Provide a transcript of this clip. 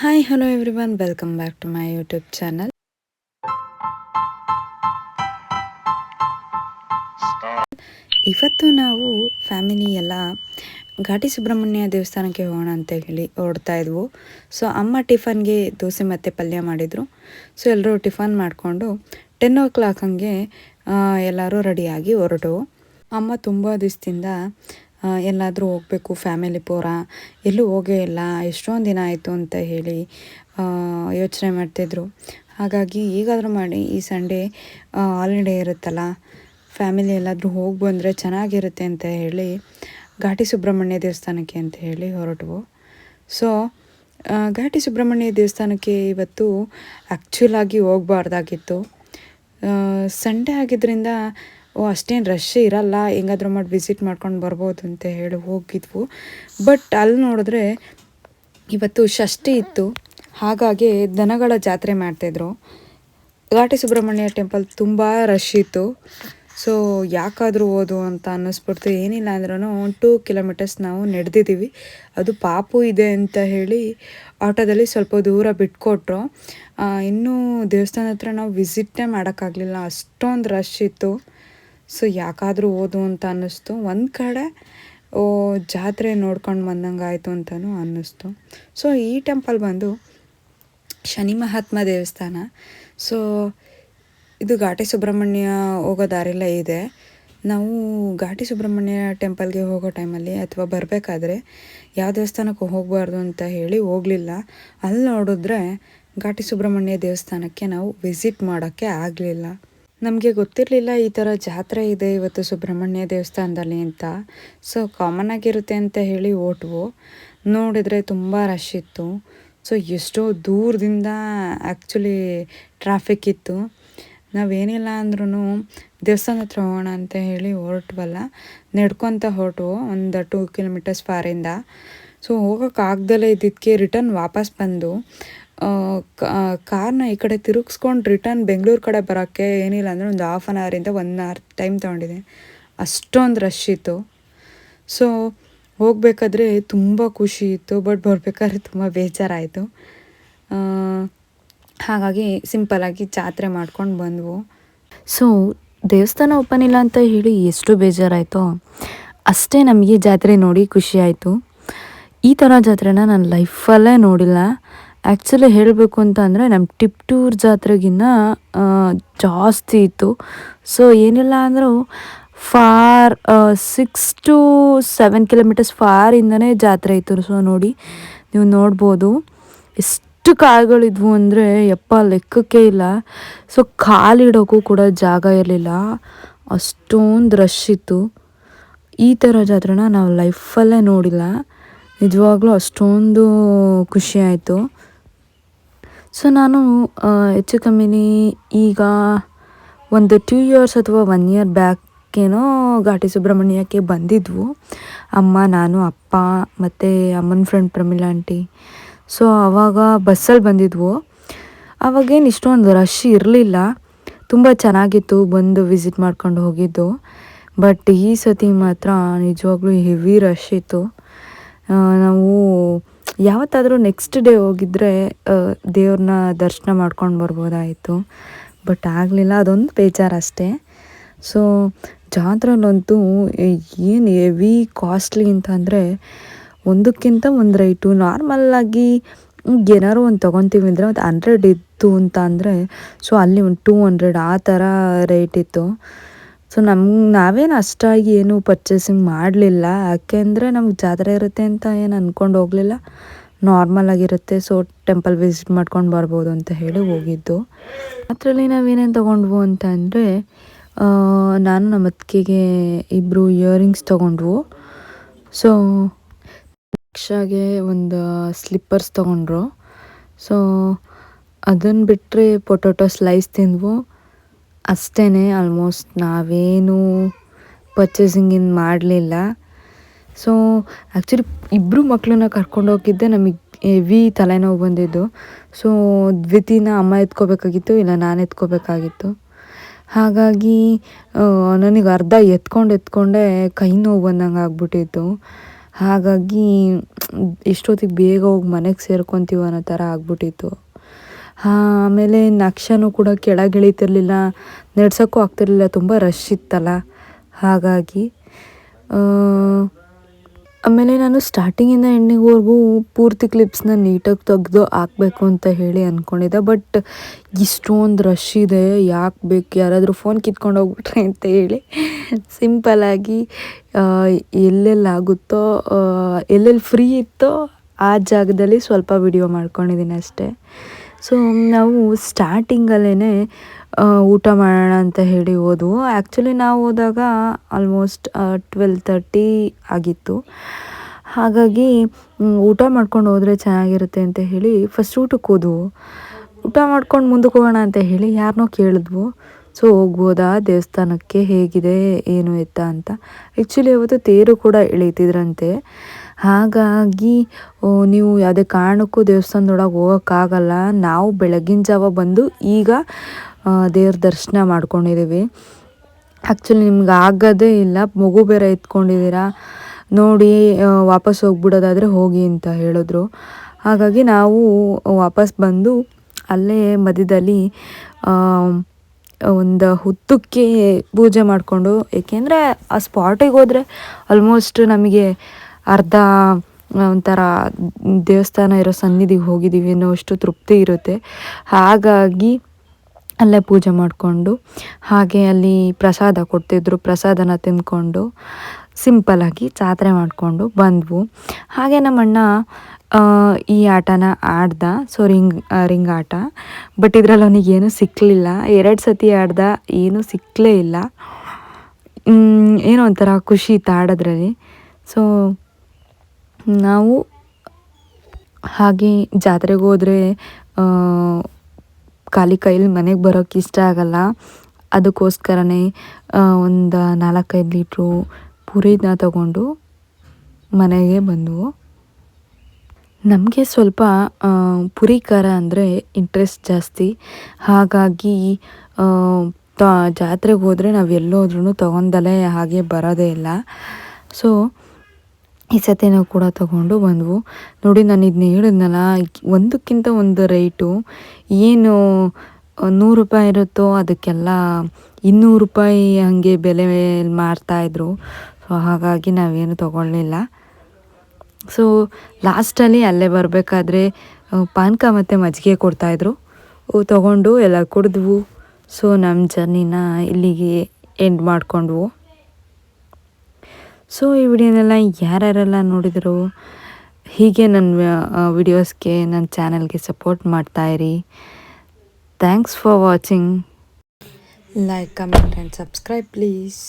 Hi hello everyone welcome back to my YouTube channel ಇವತ್ತು ನಾವು family ಎಲ್ಲ ಘಾಟಿ ಸುಬ್ರಹ್ಮಣ್ಯ ದೇವಸ್ಥಾನಕ್ಕೆ ಹೋಗೋಣ ಅಂತ ಹೇಳಿ ಓಡ್ತಾ ಇದ್ವು. ಸೊ ಅಮ್ಮ ಟಿಫನ್ಗೆ ದೋಸೆ ಮತ್ತು ಪಲ್ಯ ಮಾಡಿದರು. ಸೊ ಎಲ್ಲರೂ ಟಿಫನ್ ಮಾಡಿಕೊಂಡು ಟೆನ್ ಓ ಕ್ಲಾಕ್ ಹಂಗೆ ಎಲ್ಲರೂ ರೆಡಿಯಾಗಿ ಹೊರಟು ಅಮ್ಮ ತುಂಬ ದಿವಸದಿಂದ ಎಲ್ಲಾದರೂ ಹೋಗಬೇಕು ಫ್ಯಾಮಿಲಿ ಪೂರ. ಎಲ್ಲೂ ಹೋಗೇ ಇಲ್ಲ, ಎಷ್ಟೊಂದು ದಿನ ಆಯಿತು ಅಂತ ಹೇಳಿ ಯೋಚನೆ ಮಾಡ್ತಿದ್ರು. ಹಾಗಾಗಿ ಈಗಾದರೂ ಮಾಡಿ, ಈ ಸಂಡೇ ಹಾಲಿಡೇ ಇರುತ್ತಲ್ಲ ಫ್ಯಾಮಿಲಿ ಎಲ್ಲಾದರೂ ಹೋಗಿ ಬಂದರೆ ಚೆನ್ನಾಗಿರುತ್ತೆ ಅಂತ ಹೇಳಿ, ಘಾಟಿ ಸುಬ್ರಹ್ಮಣ್ಯ ದೇವಸ್ಥಾನಕ್ಕೆ ಅಂತ ಹೇಳಿ ಹೊರಟವು. ಸೊ ಘಾಟಿ ಸುಬ್ರಹ್ಮಣ್ಯ ದೇವಸ್ಥಾನಕ್ಕೆ ಇವತ್ತು ಆ್ಯಕ್ಚುಲಾಗಿ ಹೋಗಬಾರ್ದಾಗಿತ್ತು. ಸಂಡೇ ಆಗಿದ್ದರಿಂದ ಓ, ಅಷ್ಟೇನು ರಶ್ ಇರಲ್ಲ, ಹೆಂಗಾದ್ರೂ ಮಾಡಿ ವಿಸಿಟ್ ಮಾಡ್ಕೊಂಡು ಬರ್ಬೋದು ಅಂತ ಹೇಳಿ ಹೋಗಿದ್ವು. ಬಟ್ ಅಲ್ಲಿ ನೋಡಿದ್ರೆ ಇವತ್ತು ಷಷ್ಠಿ ಇತ್ತು. ಹಾಗಾಗಿ ದನಗಳ ಜಾತ್ರೆ ಮಾಡ್ತಾಯಿದ್ರು ಘಾಟಿ ಸುಬ್ರಹ್ಮಣ್ಯ ಟೆಂಪಲ್ ತುಂಬ ರಶ್ ಇತ್ತು. ಸೊ ಯಾಕಾದರೂ ಓದು ಅಂತ ಅನ್ನಿಸ್ಬಿಡ್ತು. ಏನಿಲ್ಲ ಅಂದ್ರೂ ಟೂ ಕಿಲೋಮೀಟರ್ಸ್ ನಾವು ನಡೆದಿದ್ದೀವಿ. ಅದು ಪಾಪು ಇದೆ ಅಂತ ಹೇಳಿ ಆಟೋದಲ್ಲಿ ಸ್ವಲ್ಪ ದೂರ ಬಿಟ್ಕೊಟ್ರು. ಇನ್ನೂ ದೇವಸ್ಥಾನ ಹತ್ರ ನಾವು ವಿಸಿಟೇ ಮಾಡೋಕ್ಕಾಗಲಿಲ್ಲ. ಅಷ್ಟೊಂದು ರಶ್ ಇತ್ತು. ಸೊ ಯಾಕಾದರೂ ಓದು ಅಂತ ಅನ್ನಿಸ್ತು. ಒಂದು ಕಡೆ, ಓ, ಜಾತ್ರೆ ನೋಡ್ಕೊಂಡು ಬಂದಂಗೆ ಆಯಿತು ಅಂತಲೂ ಅನ್ನಿಸ್ತು. ಸೊ ಈ ಟೆಂಪಲ್ ಬಂದು ಶನಿ ಮಹಾತ್ಮ ದೇವಸ್ಥಾನ. ಸೊ ಇದು ಘಾಟಿ ಸುಬ್ರಹ್ಮಣ್ಯ ಹೋಗೋ ದಾರಿಲ್ಲ ಇದೆ. ನಾವು ಘಾಟಿ ಸುಬ್ರಹ್ಮಣ್ಯ ಟೆಂಪಲ್ಗೆ ಹೋಗೋ ಟೈಮಲ್ಲಿ ಅಥವಾ ಬರಬೇಕಾದ್ರೆ ಯಾವ ದೇವಸ್ಥಾನಕ್ಕೆ ಹೋಗಬಾರ್ದು ಅಂತ ಹೇಳಿ ಹೋಗಲಿಲ್ಲ. ಅಲ್ಲಿ ನೋಡಿದ್ರೆ ಘಾಟಿ ಸುಬ್ರಹ್ಮಣ್ಯ ದೇವಸ್ಥಾನಕ್ಕೆ ನಾವು ವಿಸಿಟ್ ಮಾಡೋಕ್ಕೆ ಆಗಲಿಲ್ಲ. ನಮಗೆ ಗೊತ್ತಿರಲಿಲ್ಲ ಈ ಥರ ಜಾತ್ರೆ ಇದೆ ಇವತ್ತು ಸುಬ್ರಹ್ಮಣ್ಯ ದೇವಸ್ಥಾನದಲ್ಲಿ ಅಂತ. ಸೊ ಕಾಮನ್ ಆಗಿರುತ್ತೆ ಅಂತ ಹೇಳಿ ಓಟ್ವು. ನೋಡಿದರೆ ತುಂಬ ರಶ್ ಇತ್ತು. ಸೊ ಎಷ್ಟೋ ದೂರದಿಂದ ಆ್ಯಕ್ಚುಲಿ ಟ್ರಾಫಿಕ್ ಇತ್ತು. ನಾವೇನಿಲ್ಲ ಅಂದ್ರೂ ದೇವಸ್ಥಾನ ಹತ್ರ ಹೋಗೋಣ ಅಂತ ಹೇಳಿ ಹೊರಟ್ವಲ್ಲ. ನಡ್ಕೊತ ಹೊರಟು ಒಂದು ಟೂ ಕಿಲೋಮೀಟರ್ಸ್ ಫಾರಿಂದ ಸೊ ಹೋಗೋಕ್ಕಾಗ್ದಲೇ ಇದ್ದಿದ್ದಕ್ಕೆ ರಿಟರ್ನ್ ವಾಪಸ್ ಬಂದು. ಕಾರ್ನ ಈ ಕಡೆ ತಿರುಗಿಸ್ಕೊಂಡು ರಿಟರ್ನ್ ಬೆಂಗಳೂರು ಕಡೆ ಬರೋಕ್ಕೆ ಏನಿಲ್ಲ ಅಂದರೆ ಒಂದು ಹಾಫ್ ಆನ್ ಅವರಿಂದ ಒನ್ ಅವರ್ ಟೈಮ್ ತೊಗೊಂಡಿದೆ ಅಷ್ಟೊಂದು ರಶ್ ಇತ್ತು. ಸೊ ಹೋಗಬೇಕಾದ್ರೆ ತುಂಬ ಖುಷಿ ಇತ್ತು ಬಟ್ ಬರಬೇಕಾದ್ರೆ ತುಂಬ ಬೇಜಾರಾಯಿತು. ಹಾಗಾಗಿ ಸಿಂಪಲಾಗಿ ಜಾತ್ರೆ ಮಾಡ್ಕೊಂಡು ಬಂದವು. ಸೊ ದೇವಸ್ಥಾನ ಓಪನ್ ಇಲ್ಲ ಅಂತ ಹೇಳಿ ಎಷ್ಟು ಬೇಜಾರಾಯಿತೋ, ಅಷ್ಟೇ ನಮಗೆ ಜಾತ್ರೆ ನೋಡಿ ಖುಷಿ ಆಯಿತು. ಈ ಥರ ಜಾತ್ರೆನ ನಾನು ಲೈಫಲ್ಲೇ ನೋಡಿಲ್ಲ. ಆ್ಯಕ್ಚುಲಿ ಹೇಳಬೇಕು ಅಂತ ಅಂದರೆ ನಮ್ಮ ಟಿಪ್ ಟೂರ್ ಜಾತ್ರೆಗಿನ್ನ ಜಾಸ್ತಿ ಇತ್ತು. ಸೊ ಏನಿಲ್ಲ ಅಂದರೂ four six to seven kilometres ಫಾರಿಂದನೇ ಜಾತ್ರೆ ಇತ್ತು. ಸೊ ನೋಡಿ, ನೀವು ನೋಡ್ಬೋದು. ಎಷ್ಟು ಕಾರ್ಗಳಿದ್ವು ಅಂದರೆ ಯಪ್ಪ ಲೆಕ್ಕಕ್ಕೆ ಇಲ್ಲ. ಸೊ ಕಾಲಿಡೋಕ್ಕೂ ಕೂಡ ಜಾಗ ಇರಲಿಲ್ಲ. ಅಷ್ಟೊಂದು ರಶ್ ಇತ್ತು. ಈ ಥರ ಜಾತ್ರೆನ ನಾವು ಲೈಫಲ್ಲೇ ನೋಡಿಲ್ಲ. ನಿಜವಾಗ್ಲೂ ಅಷ್ಟೊಂದು ಖುಷಿ ಆಯಿತು. ಸೊ ನಾನು ಹೆಚ್ಚು ಕಮ್ಮಿನಿ ಈಗ ಒಂದು ಟೂ ಇಯರ್ಸ್ ಅಥವಾ ಒನ್ ಇಯರ್ ಬ್ಯಾಕೇನೋ ಘಾಟಿ ಸುಬ್ರಹ್ಮಣ್ಯಕ್ಕೆ ಬಂದಿದ್ವು. ಅಮ್ಮ, ನಾನು, ಅಪ್ಪ ಮತ್ತು ಅಮ್ಮನ ಫ್ರೆಂಡ್ ಪ್ರಮೀಳಾ ಆಂಟಿ ಸೊ ಆವಾಗ ಬಸ್ಸಲ್ಲಿ ಬಂದಿದ್ವು. ಆವಾಗೇನು ಇಷ್ಟೊಂದು ರಶ್ ಇರಲಿಲ್ಲ. ತುಂಬ ಚೆನ್ನಾಗಿತ್ತು, ಬಂದು ವಿಸಿಟ್ ಮಾಡ್ಕೊಂಡು ಹೋಗಿದ್ದು. ಬಟ್ ಈ ಸತಿ ಮಾತ್ರ ನಿಜವಾಗ್ಲೂ ಹೆವಿ ರಶ್ ಇತ್ತು. ನಾವು ಯಾವತ್ತಾದರೂ ನೆಕ್ಸ್ಟ್ ಡೇ ಹೋಗಿದ್ರೆ ದೇವ್ರನ್ನ ದರ್ಶನ ಮಾಡ್ಕೊಂಡು ಬರ್ಬೋದಾಯಿತು. ಬಟ್ ಆಗಲಿಲ್ಲ, ಅದೊಂದು ಬೇಜಾರು ಅಷ್ಟೇ ಸೊ ಜಾತ್ರೆಲಂತೂ ಏನು ಹೆವಿ ಕಾಸ್ಟ್ಲಿ ಅಂತಂದರೆ ಒಂದಕ್ಕಿಂತ ಒಂದು ರೈಟು ನಾರ್ಮಲ್ಲಾಗಿ ಏನಾದ್ರು ಒಂದು ತೊಗೊತೀವಿ ಅಂದರೆ ಒಂದು ಹಂಡ್ರೆಡ್ ಇತ್ತು ಅಂತ ಅಂದರೆ ಸೊ ಅಲ್ಲಿ ಒಂದು ಟೂ ಹಂಡ್ರೆಡ್ ಆ ಥರ ರೇಟ್ ಇತ್ತು. ಸೊ ನಮ್ಗೆ ನಾವೇನು ಅಷ್ಟಾಗಿ ಏನು ಪರ್ಚೇಸಿಂಗ್ ಮಾಡಲಿಲ್ಲ. ಯಾಕೆಂದರೆ ನಮ್ಗೆ ಜಾತ್ರೆ ಇರುತ್ತೆ ಅಂತ ಏನು ಅಂದ್ಕೊಂಡು ಹೋಗಲಿಲ್ಲ. ನಾರ್ಮಲ್ ಆಗಿರುತ್ತೆ. ಸೊ ಟೆಂಪಲ್ ವಿಸಿಟ್ ಮಾಡ್ಕೊಂಡು ಬರ್ಬೋದು ಅಂತ ಹೇಳಿ ಹೋಗಿದ್ದು. ಅದರಲ್ಲಿ ನಾವೇನೇನು ತೊಗೊಂಡ್ವು ಅಂತ ಅಂದರೆ ನಾನು ನಮ್ಮ ಅತ್ತಿಗೆಗೆ ಇಬ್ಬರು ಇಯರಿಂಗ್ಸ್ ತೊಗೊಂಡ್ವು. ಸೊ ರಿಕ್ಷಾಗೆ ಒಂದು ಸ್ಲಿಪ್ಪರ್ಸ್ ತೊಗೊಂಡ್ರು. ಸೊ ಅದನ್ನು ಬಿಟ್ಟರೆ ಪೊಟೊಟೊ ಸ್ಲೈಸ್ ತಿಂದ್ವು. ಅಷ್ಟೇ ಆಲ್ಮೋಸ್ಟ್ ನಾವೇನು ಪರ್ಚೇಸಿಂಗ್ ಮಾಡಲಿಲ್ಲ. ಸೊ ಆ್ಯಕ್ಚುಲಿ ಇಬ್ಬರು ಮಕ್ಕಳನ್ನ ಕರ್ಕೊಂಡು ಹೋಗಿದ್ದೆ, ನಮಗೆ ಹೆವಿ ತಲೆನೋವು ಬಂದಿದ್ದು. ಸೊ ದ್ವಿತೀನ ಅಮ್ಮ ಎತ್ಕೋಬೇಕಾಗಿತ್ತು, ಇಲ್ಲ ನಾನು ಎತ್ಕೋಬೇಕಾಗಿತ್ತು. ಹಾಗಾಗಿ ನನಗೆ ಅರ್ಧ ಎತ್ಕೊಂಡು ಎತ್ಕೊಂಡೆ ಕೈ ನೋವು ಬಂದಂಗೆ ಆಗ್ಬಿಟ್ಟಿತ್ತು. ಹಾಗಾಗಿ ಎಷ್ಟೊತ್ತಿಗೆ ಬೇಗ ಹೋಗಿ ಮನೆಗೆ ಸೇರ್ಕೊತೀವಿ ಅನ್ನೋ ಥರ ಆಗ್ಬಿಟ್ಟಿತ್ತು. ಆಮೇಲೆ ನಕ್ಷನೂ ಕೂಡ ಕೆಳಗೆ ಇಳಿತಿರ್ಲಿಲ್ಲ ನಡ್ಸೋಕ್ಕೂ ಆಗ್ತಿರಲಿಲ್ಲ, ತುಂಬ ರಶ್ ಇತ್ತಲ್ಲ. ಹಾಗಾಗಿ ಆಮೇಲೆ ನಾನು ಸ್ಟಾರ್ಟಿಂಗಿಂದ ಎಂಡಿಂಗ್ವರೆಗೂ ಪೂರ್ತಿ ಕ್ಲಿಪ್ಸ್ನ ನೀಟಾಗಿ ತೆಗೆದು ಹಾಕಬೇಕು ಅಂತ ಹೇಳಿ ಅಂದ್ಕೊಂಡಿದ್ದೆ ಬಟ್ ಇಷ್ಟೊಂದು ರಶ್ ಇದೆ, ಯಾಕೆ ಬೇಕು? ಯಾರಾದರೂ ಫೋನ್ ಕಿತ್ಕೊಂಡು ಹೋಗ್ಬಿಟ್ರೆ ಅಂತ ಹೇಳಿ. ಸಿಂಪಲ್ಲಾಗಿ ಎಲ್ಲೆಲ್ಲಾಗುತ್ತೋ ಎಲ್ಲೆಲ್ಲಿ ಫ್ರೀ ಇತ್ತೋ ಆ ಜಾಗದಲ್ಲಿ ಸ್ವಲ್ಪ ವಿಡಿಯೋ ಮಾಡ್ಕೊಂಡಿದ್ದೀನಿ ಅಷ್ಟೇ. ಸೊ ನಾವು ಸ್ಟಾರ್ಟಿಂಗಲ್ಲೇ ಊಟ ಮಾಡೋಣ ಅಂತ ಹೇಳಿ ಹೋದ್ವು. ಆ್ಯಕ್ಚುಲಿ ನಾವು ಹೋದಾಗ ಆಲ್ಮೋಸ್ಟ್ ಟ್ವೆಲ್ ತರ್ಟಿ ಆಗಿತ್ತು. ಹಾಗಾಗಿ ಊಟ ಮಾಡ್ಕೊಂಡು ಹೋದರೆ ಚೆನ್ನಾಗಿರುತ್ತೆ ಅಂತ ಹೇಳಿ ಫಸ್ಟ್ ಊಟಕ್ಕೆ ಹೋದವು. ಊಟ ಮಾಡ್ಕೊಂಡು ಮುಂದಕ್ಕೆ ಹೋಗೋಣ ಅಂತ ಹೇಳಿ ಯಾರನ್ನೋ ಕೇಳಿದ್ವು. ಸೊ ಹೋಗ್ಬೋದಾ? ದೇವಸ್ಥಾನಕ್ಕೆ? ಹೇಗಿದೆ? ಏನು ಎತ್ತ ಅಂತ. ಆ್ಯಕ್ಚುಲಿ ಅವತ್ತು ತೇರು ಕೂಡ ಎಳೀತಿದ್ರಂತೆ ಹಾಗಾಗಿ ನೀವು ಯಾವುದೇ ಕಾರಣಕ್ಕೂ ದೇವಸ್ಥಾನದೊಳಗೆ ಹೋಗೋಕ್ಕಾಗಲ್ಲ. ನಾವು ಬೆಳಗಿನ ಜಾವ ಬಂದು ಈಗ ದೇವ್ರ ದರ್ಶನ ಮಾಡ್ಕೊಂಡಿದ್ದೀವಿ ಆ್ಯಕ್ಚುಲಿ ನಿಮ್ಗೆ ಆಗೋದೇ ಇಲ್ಲ. ಮಗು ಬೇರೆ ಎತ್ಕೊಂಡಿದ್ದೀರಾ ನೋಡಿ ವಾಪಸ್ ಹೋಗ್ಬಿಡೋದಾದರೆ ಹೋಗಿ ಅಂತ ಹೇಳಿದ್ರು. ಹಾಗಾಗಿ ನಾವು ವಾಪಸ್ ಬಂದು ಅಲ್ಲೇ ಮಧ್ಯದಲ್ಲಿ ಒಂದು ಹುತ್ತಕ್ಕೆ ಪೂಜೆ ಮಾಡಿಕೊಂಡು, ಏಕೆಂದರೆ ಆ ಸ್ಪಾಟಿಗೆ ಹೋದರೆ ಆಲ್ಮೋಸ್ಟ್ ನಮಗೆ ಅರ್ಧ ಒಂಥರ ದೇವಸ್ಥಾನ ಇರೋ ಸನ್ನಿಧಿಗೆ ಹೋಗಿದ್ದೀವಿ ಅನ್ನೋಷ್ಟು ತೃಪ್ತಿ ಇರುತ್ತೆ. ಹಾಗಾಗಿ ಅಲ್ಲೇ ಪೂಜೆ ಮಾಡಿಕೊಂಡು, ಹಾಗೆ ಅಲ್ಲಿ ಪ್ರಸಾದ ಕೊಡ್ತಿದ್ರು, ಪ್ರಸಾದನ ತಿಂದ್ಕೊಂಡು ಸಿಂಪಲಾಗಿ ಜಾತ್ರೆ ಮಾಡಿಕೊಂಡು ಬಂದ್ವು. ಹಾಗೆ ನಮ್ಮಣ್ಣ ಈ ಆಟನ ಆಡ್ದ ಸೊ ರಿಂಗ್ ರಿಂಗ್ ಆಟ ಬಟ್ ಇದರಲ್ಲಿ ಅವನಿಗೇನು ಸಿಕ್ಕಲಿಲ್ಲ ಎರಡು ಸತಿ ಆಡ್ದ, ಏನೂ ಸಿಕ್ಕಲೇ ಇಲ್ಲ. ಏನೋ ಒಂಥರ ಖುಷಿ ಇತ್ತು ಆಡೋದ್ರಲ್ಲಿ ಸೊ ನಾವು ಹಾಗೆ ಜಾತ್ರೆಗೆ ಹೋದರೆ ಖಾಲಿ ಕೈಲಿ ಮನೆಗೆ ಬರೋಕ್ಕೆ ಇಷ್ಟ ಆಗಲ್ಲ. ಅದಕ್ಕೋಸ್ಕರನೇ ಒಂದು ನಾಲ್ಕೈದು ಲೀಟ್ರು ಪುರಿನ ತಗೊಂಡು ಮನೆಗೆ ಬಂದವು. ನಮಗೆ ಸ್ವಲ್ಪ ಪುರಿ ಖಾರ ಅಂದರೆ ಇಂಟ್ರೆಸ್ಟ್ ಜಾಸ್ತಿ. ಹಾಗಾಗಿ ತ, ಜಾತ್ರೆಗೆ ಹೋದರೆ ನಾವು ಎಲ್ಲೋದ್ರೂ ತೊಗೊಂಡಲೇ ಹಾಗೆ ಬರೋದೇ ಇಲ್ಲ. ಸೊ ಈ ಸತಿ ನಾವು ಕೂಡ ತಗೊಂಡು ಬಂದ್ವು. ನೋಡಿ ನಾನು ಇದನ್ನ ಹೇಳಿದ್ನಲ್ಲ ಒಂದಕ್ಕಿಂತ ಒಂದು ರೇಟು ಏನು ನೂರು ರೂಪಾಯಿ ಇರುತ್ತೋ ಅದಕ್ಕೆಲ್ಲ ಇನ್ನೂರು ರೂಪಾಯಿ ಹಾಗೆ ಬೆಲೆ ಮಾರ್ತಾಯಿದ್ರು ಸೊ ಹಾಗಾಗಿ ನಾವೇನು ತೊಗೊಳ್ಳಿಲ್ಲ ಸೊ ಲಾಸ್ಟಲ್ಲಿ ಅಲ್ಲೇ ಬರಬೇಕಾದ್ರೆ ಪಾನಕ ಮತ್ತು ಮಜ್ಜಿಗೆ ಕೊಡ್ತಾಯಿದ್ರು ತೊಗೊಂಡು ಎಲ್ಲ ಕುಡಿದ್ವು. ಸೊ ನಮ್ಮ ಜರ್ನಿನ ಇಲ್ಲಿಗೆ ಎಂಡ್ ಮಾಡ್ಕೊಂಡ್ವು. ಸೊ ಈ ವಿಡಿಯೋನೆಲ್ಲ ಯಾರ್ಯಾರೆಲ್ಲ ನೋಡಿದರು, ಹೀಗೆ ನನ್ನ ವಿಡಿಯೋಸ್ಗೆ ನನ್ನ ಚಾನಲ್ಗೆ support ಮಾಡ್ತಾಯಿರಿ thanks for watching like comment and subscribe please